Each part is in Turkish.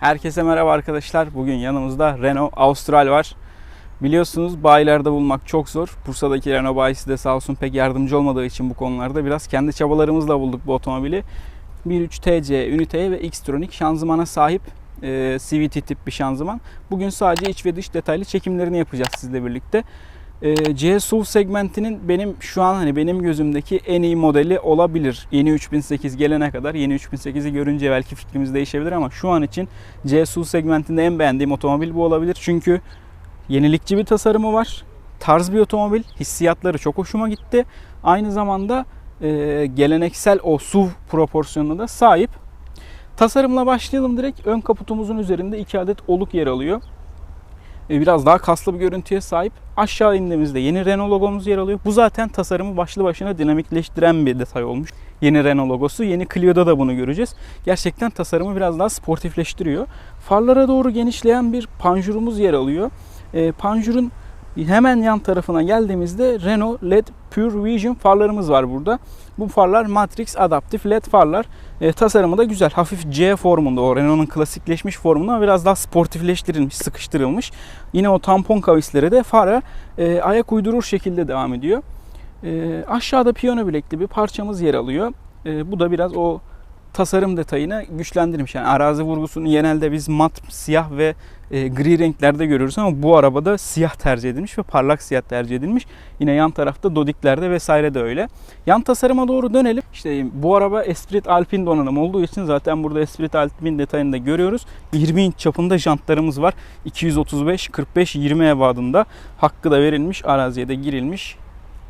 Herkese merhaba arkadaşlar. Bugün yanımızda Renault Austral var. Biliyorsunuz bayilerde bulmak çok zor. Bursa'daki Renault bayisi de sağ olsun pek yardımcı olmadığı için bu konularda biraz kendi çabalarımızla bulduk bu otomobili. 1.3 TC üniteye ve Xtronic şanzımana sahip e, CVT tip bir şanzıman. Bugün sadece iç ve dış detaylı çekimlerini yapacağız sizle birlikte. E, C SUV segmentinin benim şu an hani benim gözümdeki en iyi modeli olabilir. Yeni 3008 gelene kadar yeni 3008'i görünce belki fikrimiz değişebilir ama şu an için C SUV segmentinde en beğendiğim otomobil bu olabilir. Çünkü yenilikçi bir tasarımı var. Tarz bir otomobil. Hissiyatları çok hoşuma gitti. Aynı zamanda e, geleneksel o SUV proporsiyonuna da sahip. Tasarımla başlayalım direkt. Ön kaputumuzun üzerinde iki adet oluk yer alıyor. E, biraz daha kaslı bir görüntüye sahip. Aşağı indiğimizde yeni Renault logomuz yer alıyor. Bu zaten tasarımı başlı başına dinamikleştiren bir detay olmuş. Yeni Renault logosu. Yeni Clio'da da bunu göreceğiz. Gerçekten tasarımı biraz daha sportifleştiriyor. Farlara doğru genişleyen bir panjurumuz yer alıyor. E, panjurun hemen yan tarafına geldiğimizde Renault LED Pure Vision farlarımız var burada. Bu farlar Matrix Adaptif LED farlar. E, tasarımı da güzel. Hafif C formunda o Renault'un klasikleşmiş formunda biraz daha sportifleştirilmiş, sıkıştırılmış. Yine o tampon kavisleri de fara e, ayak uydurur şekilde devam ediyor. E, aşağıda piyano bilekli bir parçamız yer alıyor. E, bu da biraz o tasarım detayını güçlendirmiş. Yani arazi vurgusunu genelde biz mat, siyah ve e, gri renklerde görüyoruz ama bu arabada siyah tercih edilmiş ve parlak siyah tercih edilmiş. Yine yan tarafta dodiklerde vesaire de öyle. Yan tasarıma doğru dönelim. İşte bu araba Esprit Alpine donanım olduğu için zaten burada Esprit Alpine detayını da görüyoruz. 20 inç çapında jantlarımız var. 235 45 20 evadında hakkı da verilmiş, araziye de girilmiş.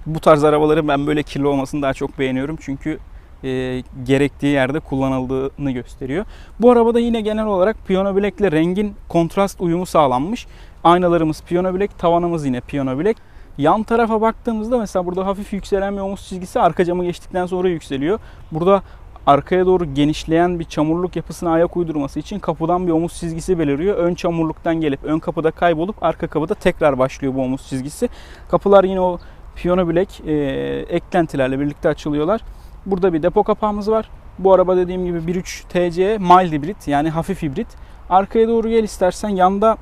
Bu tarz arabaları ben böyle kirli olmasını daha çok beğeniyorum. Çünkü e, gerektiği yerde kullanıldığını gösteriyor. Bu arabada yine genel olarak piyano bilekle rengin kontrast uyumu sağlanmış. Aynalarımız piyano bilek, tavanımız yine piyano bilek. Yan tarafa baktığımızda mesela burada hafif yükselen bir omuz çizgisi arka camı geçtikten sonra yükseliyor. Burada arkaya doğru genişleyen bir çamurluk yapısına ayak uydurması için kapıdan bir omuz çizgisi beliriyor. Ön çamurluktan gelip ön kapıda kaybolup arka kapıda tekrar başlıyor bu omuz çizgisi. Kapılar yine o piyano bilek e, eklentilerle birlikte açılıyorlar. Burada bir depo kapağımız var. Bu araba dediğim gibi 1.3 TC mild hibrit yani hafif hibrit. Arkaya doğru gel istersen yanda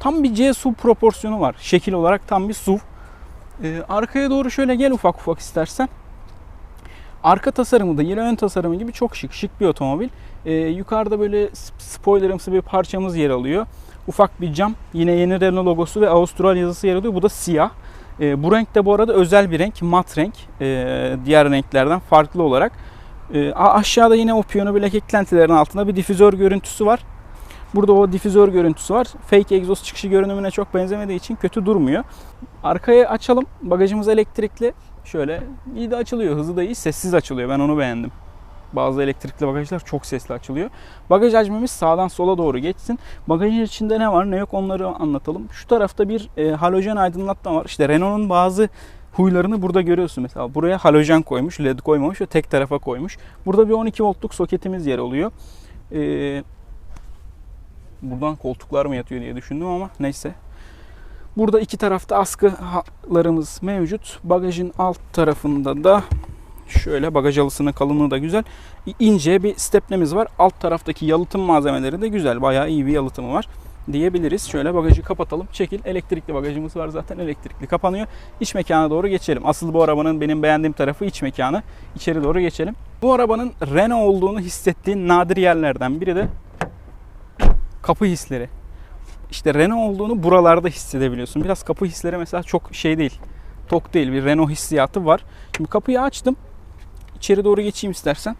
tam bir C SUV proporsiyonu var. Şekil olarak tam bir SUV. Ee, arkaya doğru şöyle gel ufak ufak istersen. Arka tasarımı da yine ön tasarımı gibi çok şık, şık bir otomobil. Ee, yukarıda böyle spoilerımsı bir parçamız yer alıyor. Ufak bir cam. Yine yeni Renault logosu ve Avustral yazısı yer alıyor. Bu da siyah. E, bu renk de bu arada özel bir renk, mat renk. E, diğer renklerden farklı olarak. E, aşağıda yine o piyano bilek eklentilerin altında bir difüzör görüntüsü var. Burada o difüzör görüntüsü var. Fake egzoz çıkışı görünümüne çok benzemediği için kötü durmuyor. Arkaya açalım. Bagajımız elektrikli. Şöyle iyi de açılıyor. Hızı da iyi. Sessiz açılıyor. Ben onu beğendim. Bazı elektrikli bagajlar çok sesli açılıyor. Bagaj hacmimiz sağdan sola doğru geçsin. Bagajın içinde ne var ne yok onları anlatalım. Şu tarafta bir e, halojen aydınlatma var. İşte Renault'un bazı huylarını burada görüyorsun. Mesela buraya halojen koymuş, led koymamış ve tek tarafa koymuş. Burada bir 12 voltluk soketimiz yer oluyor. Ee, buradan koltuklar mı yatıyor diye düşündüm ama neyse. Burada iki tarafta askılarımız mevcut. Bagajın alt tarafında da Şöyle bagaj alısının kalınlığı da güzel. İnce bir stepnemiz var. Alt taraftaki yalıtım malzemeleri de güzel. Bayağı iyi bir yalıtımı var diyebiliriz. Şöyle bagajı kapatalım. Çekil. Elektrikli bagajımız var zaten. Elektrikli kapanıyor. İç mekana doğru geçelim. Asıl bu arabanın benim beğendiğim tarafı iç mekanı. İçeri doğru geçelim. Bu arabanın Renault olduğunu hissettiğin nadir yerlerden biri de kapı hisleri. İşte Renault olduğunu buralarda hissedebiliyorsun. Biraz kapı hisleri mesela çok şey değil. Tok değil. Bir Renault hissiyatı var. Şimdi kapıyı açtım. İçeri doğru geçeyim istersen.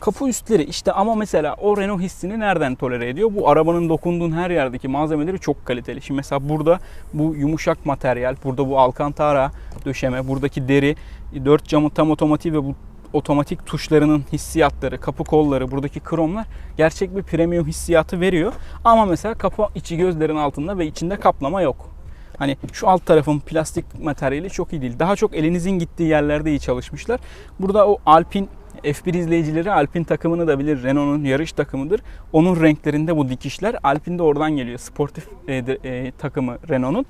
Kapı üstleri işte ama mesela o Renault hissini nereden tolere ediyor? Bu arabanın dokunduğun her yerdeki malzemeleri çok kaliteli. Şimdi mesela burada bu yumuşak materyal, burada bu alcantara döşeme, buradaki deri, dört camı tam otomatik ve bu otomatik tuşlarının hissiyatları, kapı kolları, buradaki kromlar gerçek bir premium hissiyatı veriyor. Ama mesela kapı içi gözlerin altında ve içinde kaplama yok. Hani şu alt tarafın plastik materyali çok iyi değil. Daha çok elinizin gittiği yerlerde iyi çalışmışlar. Burada o Alpine F1 izleyicileri Alpine takımını da bilir. Renault'un yarış takımıdır. Onun renklerinde bu dikişler. Alpine de oradan geliyor. Sportif e, e, takımı Renault'un.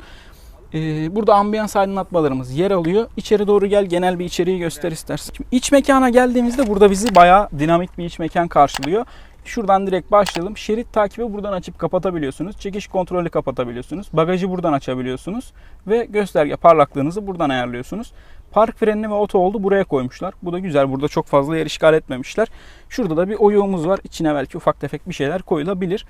E, burada ambiyans aydınlatmalarımız yer alıyor. İçeri doğru gel genel bir içeriği göster istersen. Şimdi iç mekana geldiğimizde burada bizi bayağı dinamik bir iç mekan karşılıyor. Şuradan direkt başlayalım. Şerit takibi buradan açıp kapatabiliyorsunuz. Çekiş kontrolü kapatabiliyorsunuz. Bagajı buradan açabiliyorsunuz. Ve gösterge parlaklığınızı buradan ayarlıyorsunuz. Park frenini ve oto oldu buraya koymuşlar. Bu da güzel. Burada çok fazla yer işgal etmemişler. Şurada da bir oyuğumuz var. İçine belki ufak tefek bir şeyler koyulabilir.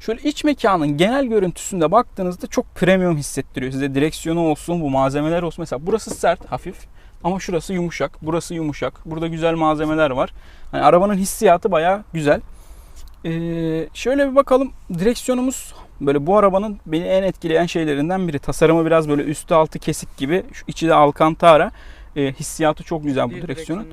Şöyle iç mekanın genel görüntüsünde baktığınızda çok premium hissettiriyor. Size direksiyonu olsun, bu malzemeler olsun. Mesela burası sert, hafif. Ama şurası yumuşak, burası yumuşak. Burada güzel malzemeler var. Hani arabanın hissiyatı bayağı güzel. Ee, şöyle bir bakalım. Direksiyonumuz böyle bu arabanın beni en etkileyen şeylerinden biri. Tasarımı biraz böyle üstü altı kesik gibi. Şu içi de Alcantara. Ee, hissiyatı çok güzel bu direksiyonun.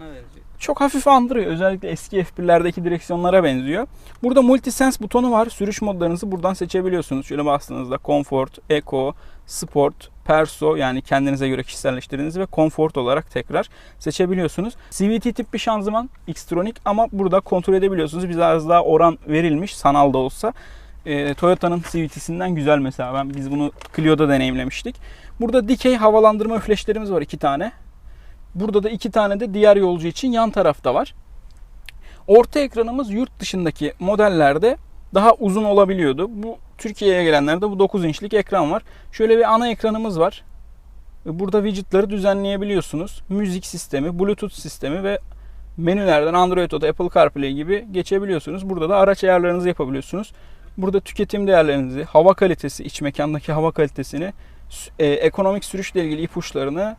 Çok hafif andırıyor. Özellikle eski F1'lerdeki direksiyonlara benziyor. Burada Multisense butonu var. Sürüş modlarınızı buradan seçebiliyorsunuz. Şöyle bastığınızda Comfort, Eco, Sport, Perso yani kendinize göre kişiselleştirdiğiniz ve Comfort olarak tekrar seçebiliyorsunuz. CVT tip bir şanzıman Xtronic ama burada kontrol edebiliyorsunuz. Biraz daha oran verilmiş sanal da olsa. Ee, Toyota'nın CVT'sinden güzel mesela. Ben biz bunu Clio'da deneyimlemiştik. Burada dikey havalandırma flaşlarımız var iki tane. Burada da iki tane de diğer yolcu için yan tarafta var. Orta ekranımız yurt dışındaki modellerde daha uzun olabiliyordu. Bu Türkiye'ye gelenlerde bu 9 inçlik ekran var. Şöyle bir ana ekranımız var. Burada widgetları düzenleyebiliyorsunuz. Müzik sistemi, Bluetooth sistemi ve menülerden Android Auto, Apple CarPlay gibi geçebiliyorsunuz. Burada da araç ayarlarınızı yapabiliyorsunuz. Burada tüketim değerlerinizi, hava kalitesi, iç mekandaki hava kalitesini, e, ekonomik sürüşle ilgili ipuçlarını,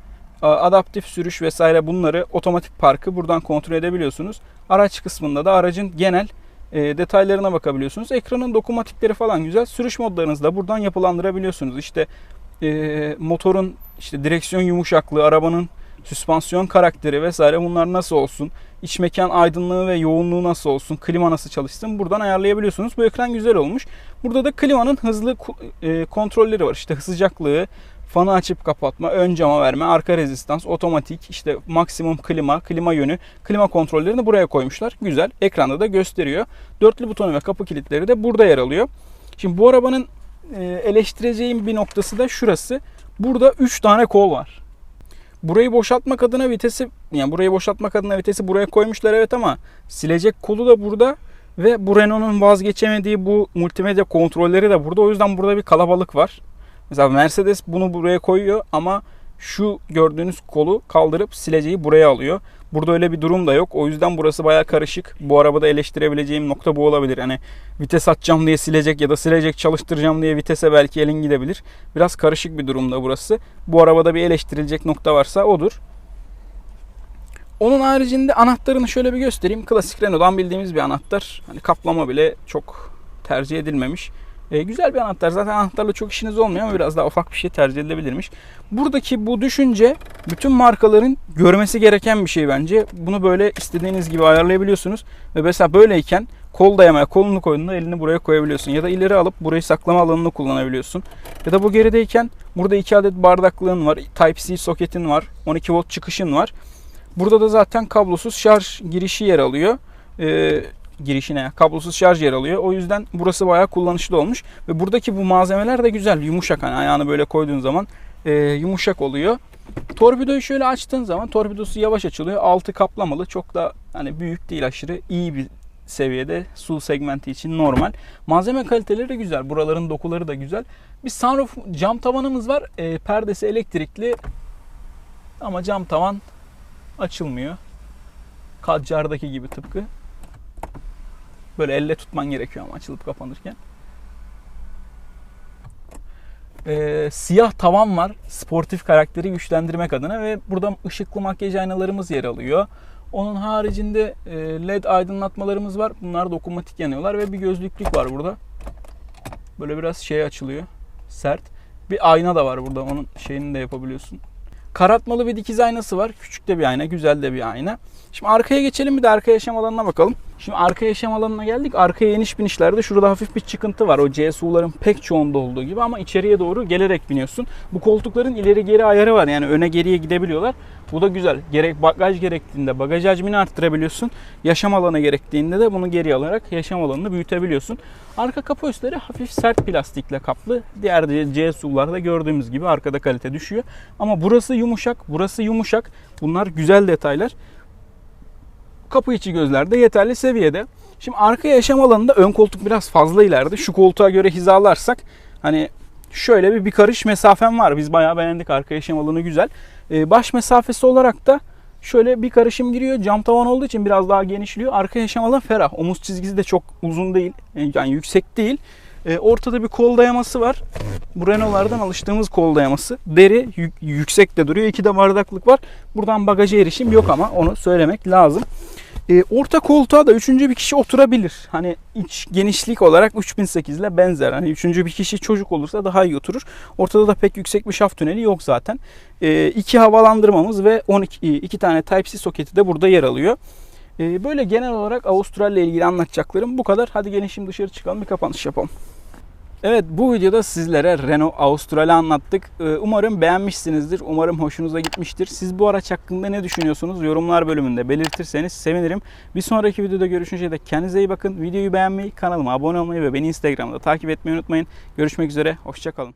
adaptif sürüş vesaire bunları otomatik parkı buradan kontrol edebiliyorsunuz. Araç kısmında da aracın genel e, detaylarına bakabiliyorsunuz. Ekranın dokunmatikleri falan güzel. Sürüş modlarınızı da buradan yapılandırabiliyorsunuz. İşte e, motorun işte direksiyon yumuşaklığı, arabanın süspansiyon karakteri vesaire bunlar nasıl olsun? İç mekan aydınlığı ve yoğunluğu nasıl olsun? Klima nasıl çalışsın? Buradan ayarlayabiliyorsunuz. Bu ekran güzel olmuş. Burada da klimanın hızlı e, kontrolleri var. İşte sıcaklığı, fanı açıp kapatma, ön cama verme, arka rezistans, otomatik, işte maksimum klima, klima yönü, klima kontrollerini buraya koymuşlar. Güzel. Ekranda da gösteriyor. Dörtlü butonu ve kapı kilitleri de burada yer alıyor. Şimdi bu arabanın e, eleştireceğim bir noktası da şurası. Burada 3 tane kol var. Burayı boşaltmak adına vitesi yani burayı boşaltmak adına vitesi buraya koymuşlar evet ama silecek kolu da burada ve bu Renault'un vazgeçemediği bu multimedya kontrolleri de burada. O yüzden burada bir kalabalık var. Mesela Mercedes bunu buraya koyuyor ama şu gördüğünüz kolu kaldırıp sileceği buraya alıyor. Burada öyle bir durum da yok. O yüzden burası baya karışık. Bu arabada eleştirebileceğim nokta bu olabilir. Hani vites atacağım diye silecek ya da silecek çalıştıracağım diye vitese belki elin gidebilir. Biraz karışık bir durumda burası. Bu arabada bir eleştirilecek nokta varsa odur. Onun haricinde anahtarını şöyle bir göstereyim. Klasik Renault'dan bildiğimiz bir anahtar. Hani kaplama bile çok tercih edilmemiş. E, güzel bir anahtar. Zaten anahtarla çok işiniz olmuyor ama biraz daha ufak bir şey tercih edilebilirmiş. Buradaki bu düşünce bütün markaların görmesi gereken bir şey bence. Bunu böyle istediğiniz gibi ayarlayabiliyorsunuz. Ve mesela böyleyken kol dayamaya kolunu koyduğunda elini buraya koyabiliyorsun. Ya da ileri alıp burayı saklama alanını kullanabiliyorsun. Ya da bu gerideyken burada iki adet bardaklığın var. Type-C soketin var. 12 volt çıkışın var. Burada da zaten kablosuz şarj girişi yer alıyor. Ee, girişine kablosuz şarj yer alıyor. O yüzden burası bayağı kullanışlı olmuş. Ve buradaki bu malzemeler de güzel. Yumuşak hani ayağını böyle koyduğun zaman e, yumuşak oluyor. Torpidoyu şöyle açtığın zaman torpidosu yavaş açılıyor. Altı kaplamalı. Çok da hani büyük değil aşırı iyi bir seviyede su segmenti için normal. Malzeme kaliteleri de güzel. Buraların dokuları da güzel. Bir sunroof cam tavanımız var. E, perdesi elektrikli ama cam tavan açılmıyor. Kadjar'daki gibi tıpkı. Böyle elle tutman gerekiyor ama açılıp kapanırken. Ee, siyah tavan var. Sportif karakteri güçlendirmek adına ve burada ışıklı makyaj aynalarımız yer alıyor. Onun haricinde e, led aydınlatmalarımız var. Bunlar dokunmatik yanıyorlar ve bir gözlüklük var burada. Böyle biraz şey açılıyor. Sert. Bir ayna da var burada. Onun şeyini de yapabiliyorsun. Karartmalı bir dikiz aynası var. Küçük de bir ayna, güzel de bir ayna. Şimdi arkaya geçelim bir de arka yaşam alanına bakalım. Şimdi arka yaşam alanına geldik. Arkaya iniş binişlerde şurada hafif bir çıkıntı var. O CSU'ların pek çoğunda olduğu gibi ama içeriye doğru gelerek biniyorsun. Bu koltukların ileri geri ayarı var. Yani öne geriye gidebiliyorlar. Bu da güzel. Gerek bagaj gerektiğinde bagaj hacmini arttırabiliyorsun. Yaşam alanı gerektiğinde de bunu geri alarak yaşam alanını büyütebiliyorsun. Arka kapı üstleri hafif sert plastikle kaplı. Diğer CSU'larda gördüğümüz gibi arkada kalite düşüyor. Ama burası yumuşak, burası yumuşak. Bunlar güzel detaylar. Kapı içi gözler de yeterli seviyede. Şimdi arka yaşam alanında ön koltuk biraz fazla ileride. Şu koltuğa göre hizalarsak hani şöyle bir bir karış mesafem var. Biz bayağı beğendik arka yaşam alanı güzel. Ee, baş mesafesi olarak da şöyle bir karışım giriyor. Cam tavan olduğu için biraz daha genişliyor. Arka yaşam alanı ferah. Omuz çizgisi de çok uzun değil. Yani yüksek değil. Ee, ortada bir kol dayaması var. Bu Renault'lardan alıştığımız kol dayaması. Deri yük- yüksek de duruyor. İki de bardaklık var. Buradan bagaja erişim yok ama onu söylemek lazım. Ee, orta koltuğa da üçüncü bir kişi oturabilir. Hani iç genişlik olarak 3008 ile benzer. Hani üçüncü bir kişi çocuk olursa daha iyi oturur. Ortada da pek yüksek bir şaft tüneli yok zaten. Ee, iki havalandırmamız ve 12 iki tane Type-C soketi de burada yer alıyor. Ee, böyle genel olarak Avustralya ile ilgili anlatacaklarım bu kadar. Hadi gelin şimdi dışarı çıkalım bir kapanış yapalım. Evet bu videoda sizlere Renault Avustral'i anlattık. Ee, Umarım beğenmişsinizdir. Umarım hoşunuza gitmiştir. Siz bu araç hakkında ne düşünüyorsunuz? Yorumlar bölümünde belirtirseniz sevinirim. Bir sonraki videoda görüşünceye dek kendinize iyi bakın. Videoyu beğenmeyi, kanalıma abone olmayı ve beni Instagram'da takip etmeyi unutmayın. Görüşmek üzere. Hoşçakalın.